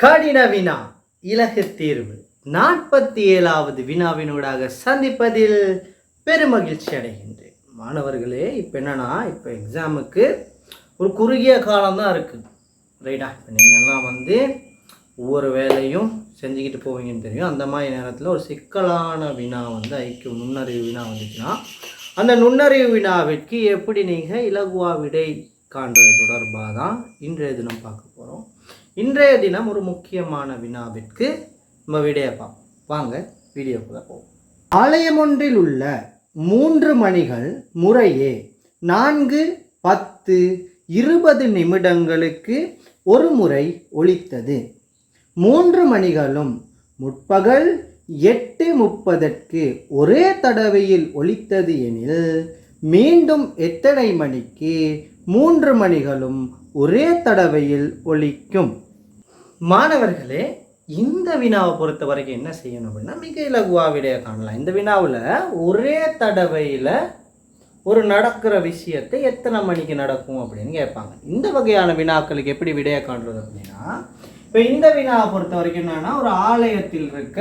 கடின வினா இலகு தீர்வு. நாற்பத்தி ஏழாவது வினாவினூடாக சந்திப்பதில் பெருமகிழ்ச்சி அடைகின்றேன். மாணவர்களே இப்போ என்னன்னா இப்போ எக்ஸாமுக்கு ஒரு குறுகிய காலம்தான் இருக்குது ரைட்டா இப்போ நீங்கள்லாம் வந்து ஒவ்வொரு வேலையும் செஞ்சுக்கிட்டு போவீங்கன்னு தெரியும். அந்த மாதிரி நேரத்தில் ஒரு சிக்கலான வினா வந்து ஐக்கிய நுண்ணறிவு வினா வந்துச்சுன்னா அந்த நுண்ணறிவு வினாவிற்கு எப்படி நீங்கள் இலகுவா விடை காண்றது தொடர்பாக தான் இன்றைய தினம் பார்க்க போகிறோம் இன்றைய தினம் ஒரு முக்கியமான வினாவிற்கு நம்ம வீடியோ பார்ப்போம். வாங்க வீடியோக்குள்ளே போவோம். ஆலயம் ஒன்றில் உள்ள மூன்று மணிகள் முறையே நான்கு பத்து இருபது நிமிடங்களுக்கு ஒரு முறை ஒழித்தது மூன்று மணிகளும் முற்பகல் எட்டு முப்பதற்கு ஒரே தடவையில் ஒழித்தது எனில் மீண்டும் எத்தனை மணிக்கு மூன்று மணிகளும் ஒரே தடவையில் ஒழிக்கும். மாணவர்களே இந்த வினாவை பொறுத்த வரைக்கும் என்ன செய்யணும் அப்படின்னா மிக இலகுவா விடைய காணலாம். இந்த வினாவில் ஒரே தடவையில் ஒரு நடக்கிற விஷயத்தை எத்தனை மணிக்கு நடக்கும் அப்படின்னு கேட்பாங்க. இந்த வகையான வினாக்களுக்கு எப்படி விடைய காண்றது அப்படின்னா இப்போ இந்த வினாவை பொறுத்த வரைக்கும் என்னன்னா ஒரு ஆலயத்தில் இருக்க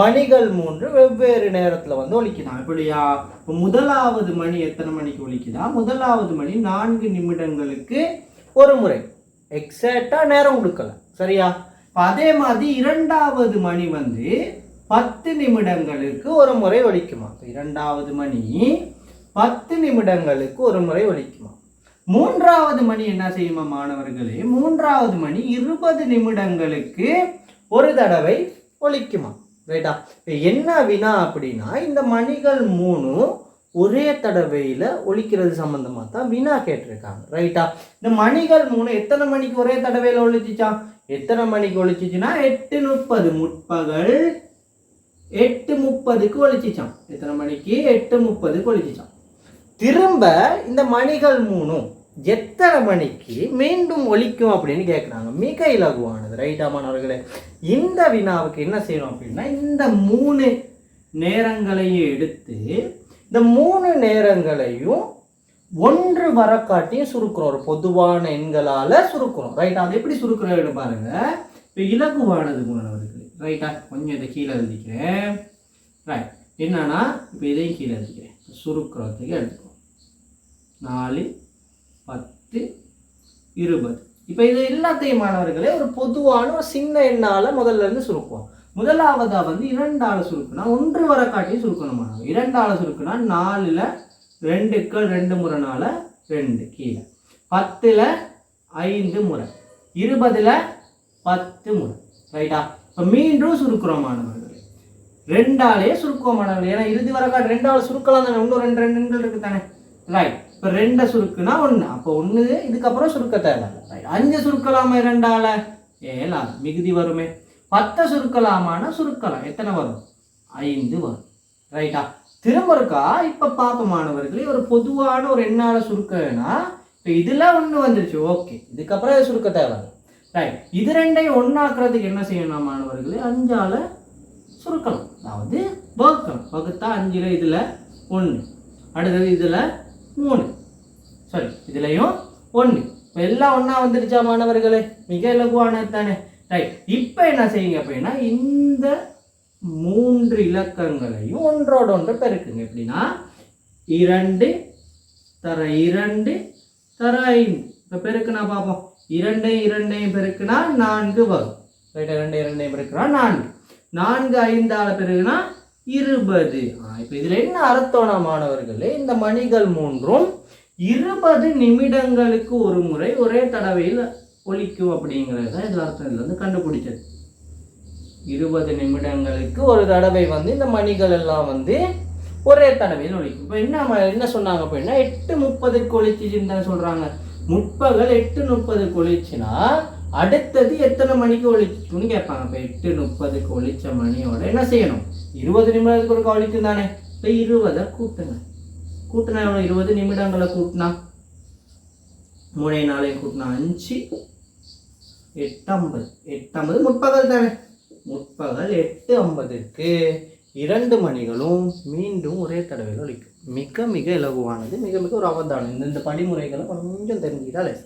மணிகள் மூன்று வெவ்வேறு நேரத்தில் வந்து ஒழிக்கலாம். எப்படியா இப்போ முதலாவது மணி எத்தனை மணிக்கு ஒழிக்கலாம் முதலாவது மணி நான்கு நிமிடங்களுக்கு ஒரு முறை. எக்ஸாக்டாக நேரம் கொடுக்கல. சரியா? இப்போ அதே மாதிரி இரண்டாவது மணி வந்து பத்து நிமிடங்களுக்கு ஒரு முறை ஒழிக்குமா இரண்டாவது மணி பத்து நிமிடங்களுக்கு ஒரு முறை ஒழிக்குமா மூன்றாவது மணி என்ன செய்யுமா மாணவர்களே? மூன்றாவது மணி இருபது நிமிடங்களுக்கு ஒரு தடவை ஒழிக்குமா ரைட்டா என்ன வினா அப்படின்னா இந்த மணிகள் மூணும் ஒரே தடவையில் ஒழிக்கிறது சம்மந்தமாக தான் வினா கேட்டிருக்காங்க. ரைட்டா இந்த மணிகள் மூணு எத்தனை மணிக்கு ஒரே தடவையில் ஒழிச்சிச்சா? எத்தனை மணிக்கு ஒழிச்சிச்சுன்னா எட்டு முப்பது முற்பகல் எட்டு முப்பதுக்கு ஒழிச்சிச்சான் எத்தனை மணிக்கு? எட்டு முப்பதுக்கு ஒழிச்சிச்சான் திரும்ப இந்த மணிகள் மூணும் எத்தனை மணிக்கு மீண்டும் ஒலிக்கும் அப்படின்னு கேட்குறாங்க மிக இலகுவானது. ரைட்டா மாணவர்களே? இந்த வினாவுக்கு என்ன செய்யணும் அப்படின்னா இந்த மூணு நேரங்களையும் எடுத்து இந்த மூணு நேரங்களையும் ஒன்று வரக்காட்டியும் சுருக்கிறோம். ஒரு பொதுவான எண்களால் சுருக்கிறோம். ரைட்டா அது எப்படி சுருக்கிறோம் பாருங்க. இப்போ இலகுவானது மாணவர்களே ரைட்டா கொஞ்சம் இதை கீழே எழுதிக்கிறேன். ரைட் என்னன்னா இப்போ இதையும் கீழே எழுதிக்கிறேன். சுருக்குறதுக்கு எடுத்துக்கோ நாலு பத்து இருபது. இப்போ இது எல்லாத்தையும் மாணவர்களே ஒரு பொதுவான ஒரு சின்ன எண்ணால் முதல்ல இருந்து சுருக்குவோம். முதலாவதாக வந்து இரண்டால சுருக்குனா ஒன்று வர காட்டி சுருக்கணும் இரண்டால சுருக்குனா நாலில் ரெண்டுக்கள் ரெண்டு முறை நால ரெண்டு கீழே. பத்தில் ஐந்து முறை. இருபதில் பத்து முறை. ரைட்டா? இப்போ மீண்டும் சுருக்கிறோம் மாணவர்களே ரெண்டாலே சுருக்குவோம் மாணவர்கள் ஏன்னா இறுதி வர ரெண்டு ரெண்டாவது சுருக்கலாம் தானே. இன்னும் ரெண்டு ரெண்டு எண்கள் இருக்கு தானே. ரைட். இப்போ ரெண்டை சுருக்குனா ஒன்று அப்போ ஒன்று இதுக்கப்புறம் சுருக்க தேவை ரைட். அஞ்சு சுருக்கலாமா ரெண்டால. ஏலா மிகுதி வருமே. பத்தை சுருக்கலாமான்னா சுருக்கலாம். எத்தனை வரும்? ஐந்து வரும். ரைட்டா திரும்ப இருக்கா? இப்போ பார்க்க மாணவர்களே ஒரு பொதுவான ஒரு எண்ணால சுருக்கன்னா இப்போ இதில் ஒன்று வந்துருச்சு. ஓகே இதுக்கப்புறம் இது சுருக்க ரைட் இது ரெண்டையும் ஒன்றாக்குறதுக்கு என்ன செய்யணும் மாணவர்களே? அஞ்சால் சுருக்கலாம் அதாவது வகுக்கலாம் வகுத்தா அஞ்சில் இதில் ஒன்று அடுத்தது இதில் மூணு. சாரி இதுலேயும் ஒன்று இப்போ எல்லாம் ஒன்றா வந்துருச்சா மாணவர்களே? மிக இலகுவானது தானே. ரைட் இப்போ என்ன செய்யுங்க அப்படின்னா இந்த மூன்று இலக்கங்களையும் ஒன்றோட ஒன்று பெருக்குங்க. எப்படின்னா இரண்டு தர இரண்டு தர ஐந்து. இப்போ பெருக்குனா பார்ப்போம் இரண்டையும் இரண்டையும் பெருக்குனா நான்கு வரும். ரைட் இரண்டு இரண்டையும் பெருக்குனா நான்கு. நான்கு ஐந்தால் பெருக்குனா இருபது. இப்போ இதில் என்ன அர்த்தம்னா மாணவர்களே இந்த மணிகள் மூன்றும் இருபது நிமிடங்களுக்கு ஒரு முறை ஒரே தடவையில் ஒலிக்கும் அப்படிங்கிறது தான் இதில் அர்த்தம் இதில் வந்து கண்டுபிடிச்சது. இருபது நிமிடங்களுக்கு ஒரு தடவை வந்து இந்த மணிகள் எல்லாம் வந்து ஒரே தடவையில் ஒழிக்கும் இப்போ என்ன என்ன சொன்னாங்க அப்படின்னா எட்டு முப்பதுக்கு ஒழிச்சிச்சுன்னு தானே சொல்கிறாங்க முற்பகல் எட்டு முப்பதுக்கு ஒழிச்சுன்னா அடுத்தது எத்தனை மணிக்கு ஒழிச்சுன்னு கேட்பாங்க. இப்போ எட்டு முப்பதுக்கு ஒழிச்ச மணியோட என்ன செய்யணும்? இருபது நிமிடத்துக்கு ஒரு ஒழிக்கும் தானே. இப்போ இருபதை கூட்டுங்க. கூட்டினா எவ்வளோ இருபது நிமிடங்களை கூட்டினா. மூணை நாளையும் கூட்டினா அஞ்சு. எட்டம்பது. எட்டம்பது முற்பகல் தானே? முற்பகல் எட்டு ஐம்பதுக்கு இரண்டு மணிகளும் மீண்டும் ஒரே தடவையில் ஒழிக்கும் மிக மிக இலகுவானது மிக மிக ஒரு அவதானம் இந்த இந்த படிமுறைகளை கொஞ்சம் தெரிஞ்சுக்கிட்டாலே.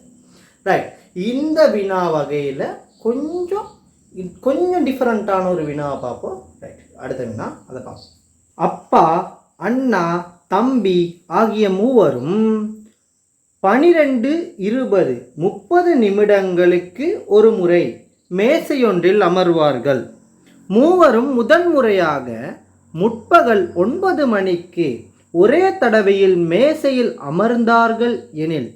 ரைட் இந்த வினா வகையில் கொஞ்சம் கொஞ்சம் டிஃப்ரெண்ட்டான ஒரு வினாவை பார்ப்போம். ரைட் அடுத்த வினா அதை பார்ப்போம். அப்பா அண்ணா தம்பி ஆகிய மூவரும் பனிரெண்டு இருபது முப்பது நிமிடங்களுக்கு ஒரு முறை மேசையொன்றில் அமர்வார்கள். மூவரும் முதன்முறையாக முற்பகல் ஒன்பது மணிக்கு ஒரே தடவையில் மேசையில் அமர்ந்தார்கள் எனில்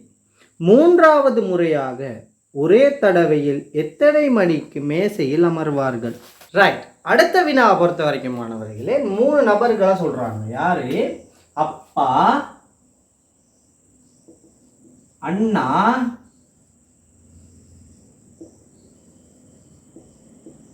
மூன்றாவது முறையாக ஒரே தடவையில் எத்தனை மணிக்கு மேசையில் அமர்வார்கள்? ரைட் அடுத்த வினா பொறுத்த வரைக்கும் மாணவர்களே மூணு நபர்களாக சொல்கிறாங்க யாரு? அப்பா அண்ணா.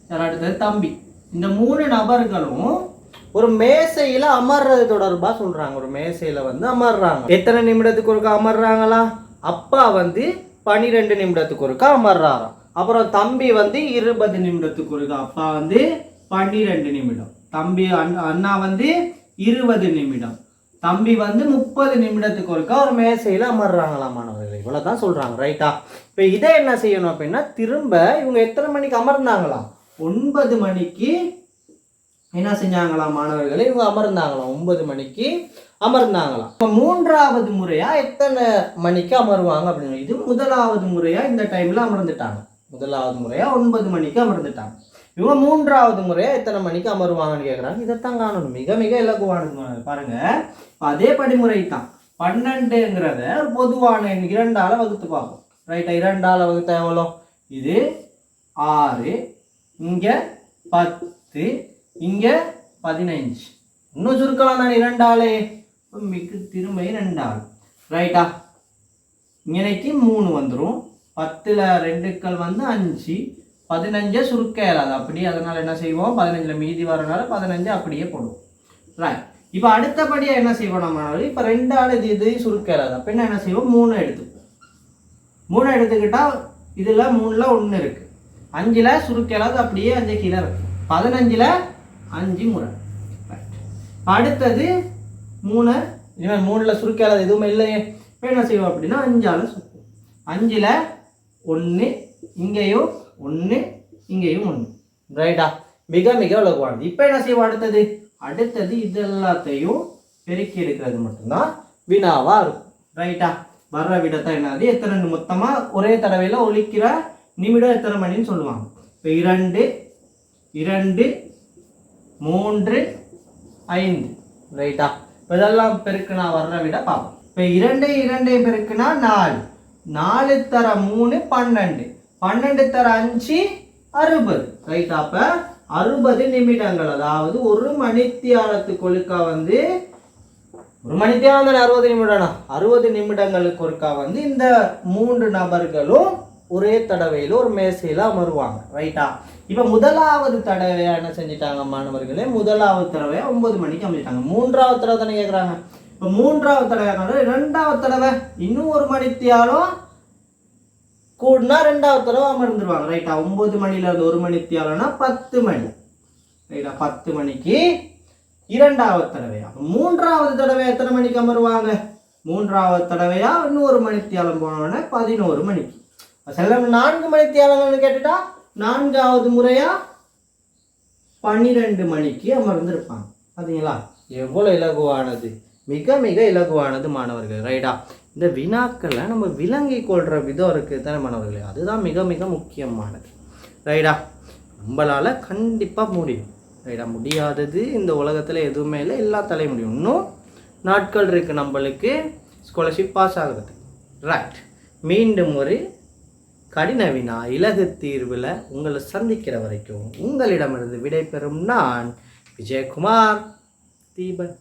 அடுத்தது? தம்பி. இந்த மூணு நபர்களும் ஒரு மேசையில அமர்றது தொடர்பா சொல்றாங்க. ஒரு மேசையில வந்து அமர்றாங்க. எத்தனை நிமிடத்துக்கு ஒருக்கா அமர்றாங்களா? அப்பா வந்து பனிரெண்டு நிமிடத்துக்கு ஒருக்கா அமர்றாராம். அப்புறம் தம்பி வந்து இருபது நிமிடத்துக்கு ஒருக்கா. அப்பா வந்து பன்னிரெண்டு நிமிடம். தம்பி அண்ணா அண்ணா வந்து இருபது நிமிடம். தம்பி வந்து முப்பது நிமிடத்துக்கு ஒருக்கா ஒரு மேசையில் அமர்றாங்களாம் மாணவர்கள். இவ்வளோ தான் சொல்கிறாங்க ரைட்டா இப்போ இதை என்ன செய்யணும் அப்படின்னா திரும்ப இவங்க எத்தனை மணிக்கு அமர்ந்தாங்களாம்? ஒன்பது மணிக்கு என்ன செஞ்சாங்களாம் மாணவர்கள்? இவங்க அமர்ந்தாங்களாம் ஒன்பது மணிக்கு அமர்ந்தாங்களாம். இப்போ மூன்றாவது முறையா எத்தனை மணிக்கு அமருவாங்க அப்படின்னு? இது முதலாவது முறையா இந்த டைம்ல அமர்ந்துட்டாங்க. முதலாவது முறையா ஒன்பது மணிக்கு அமர்ந்துட்டாங்க. இவங்க மூன்றாவது முறையா எத்தனை மணிக்கு அமருவாங்கன்னு கேட்குறாங்க இதைத்தான் காணணும். மிக மிக இலகுவானது பாருங்கள் அதே படிமுறை தான் பன்னெண்டுங்கிறத பொதுவான எண் இரண்டால வகுத்து பார்ப்போம். ரைட்டா இரண்டால வகுத்த எவ்வளோ? இது ஆறு இங்க பத்து இங்க பதினஞ்சு. இன்னும் சுருக்கலாம் தானே இரண்டாலே. மிக்கு மிக திரும்ப இரண்டாள் ரைட்டா இங்கனைக்கு மூணு வந்துடும் பத்தில் ரெண்டுக்கள் வந்து அஞ்சு. பதினஞ்சை சுருக்க இயலாது. அப்படியே அதனால் என்ன செய்வோம்? பதினஞ்சில் மீதி வரனால பதினஞ்சு அப்படியே போடுவோம். ரைட் இப்போ அடுத்தபடியாக என்ன செய்வோம் நம்ம இப்போ ரெண்டு ஆள் இது இது சுருக்க இயலாது அப்போ என்ன என்ன செய்வோம்? மூணு எடுத்துப்போம். மூணு எடுத்துக்கிட்டால் இதில் மூணில் ஒன்று இருக்குது அஞ்சில் சுருக்க இயலாது அப்படியே அஞ்சு கீழே இருக்கும். பதினஞ்சில் அஞ்சு முறை. அடுத்தது மூணு. இனிமேல் மூணில் சுருக்க இயலாது எதுவுமே இல்லையே. இப்போ என்ன செய்வோம் அப்படின்னா அஞ்சால் சுருக்கும் அஞ்சில் ஒன்று இங்கேயும் ஒன்று இங்கேயும் ஒன்று ரைட்டா மிக மிக உலகமானது இப்போ என்ன செய்வோம் அடுத்தது? அடுத்தது இது எல்லாத்தையும் பெருக்கி எடுக்கிறது மட்டும்தான் வினாவா இருக்கும். ரைட்டா வர்ற விடத்தை என்னது எத்தனை மொத்தமாக ஒரே தடவையில் ஒழிக்கிற நிமிடம் எத்தனை மணின்னு சொல்லுவாங்க. இப்போ இரண்டு இரண்டு மூன்று ஐந்து. ரைட்டா இப்போ இதெல்லாம் பெருக்குனா வர்ற விட பார்ப்போம். இப்போ இரண்டு இரண்டு பெருக்குனா நாலு. நாலு தர மூணு பன்னெண்டு. பன்னெண்டு தர அஞ்சு அறுபது. ரைட்டா அப்போ அறுபது நிமிடங்கள் அதாவது ஒரு மணித்தியாலத்துக்கு ஒழுக்கா வந்து ஒரு மணித்தியாலம் தானே அறுபது நிமிடம்னா? அறுபது நிமிடங்களுக்கு ஒருக்கா வந்து இந்த மூன்று நபர்களும் ஒரே தடவையில் ஒரு மேசையில் அமருவாங்க ரைட்டா இப்போ முதலாவது தடவையா என்ன செஞ்சிட்டாங்க மாணவர்களே? முதலாவது தடவை ஒன்பது மணிக்கு அமைச்சிட்டாங்க மூன்றாவது தடவை தானே கேட்குறாங்க இப்போ மூன்றாவது தடவை ரெண்டாவது தடவை இன்னும் ஒரு மணித்தியாலும் கூடுனா ரெண்டாவது தடவை அமர்ந்துருவாங்க. ரைட்டா ஒன்பது மணியில இருந்து ஒரு மணித்தியாலம்னா பத்து மணி. ரைட்டா பத்து மணிக்கு இரண்டாவது தடவையா? மூன்றாவது தடவை எத்தனை மணிக்கு அமருவாங்க? மூன்றாவது தடவையா? இன்னொரு மணி தியாலம் போனோடனே பதினோரு மணிக்கு. சில நான்கு மணி தியாலம்னு கேட்டுட்டா நான்காவது முறையா பன்னிரெண்டு மணிக்கு அமர்ந்திருப்பாங்க. பார்த்தீங்களா எவ்வளோ இலகுவானது? மிக மிக இலகுவானது மாணவர்கள். ரைட்டா இந்த வினாக்களை நம்ம விளங்கி கொள்கிற விதம் இருக்குது தானே மாணவர்களே? அதுதான் மிக மிக முக்கியமானது. ரைடா? நம்மளால் கண்டிப்பாக முடியும். ரைடா முடியாதது இந்த உலகத்தில் எதுவுமே இல்லை. எல்லாத்தாலையும் முடியும். இன்னும் நாட்கள் இருக்குது நம்மளுக்கு. ஸ்காலர்ஷிப் பாஸ் ஆகிறது. ரைட் மீண்டும் ஒரு கடின வினா இலகு தீர்வில் உங்களை சந்திக்கிற வரைக்கும் உங்களிடமிருந்து விடைபெறும் நான் விஜயகுமார் தீபன்.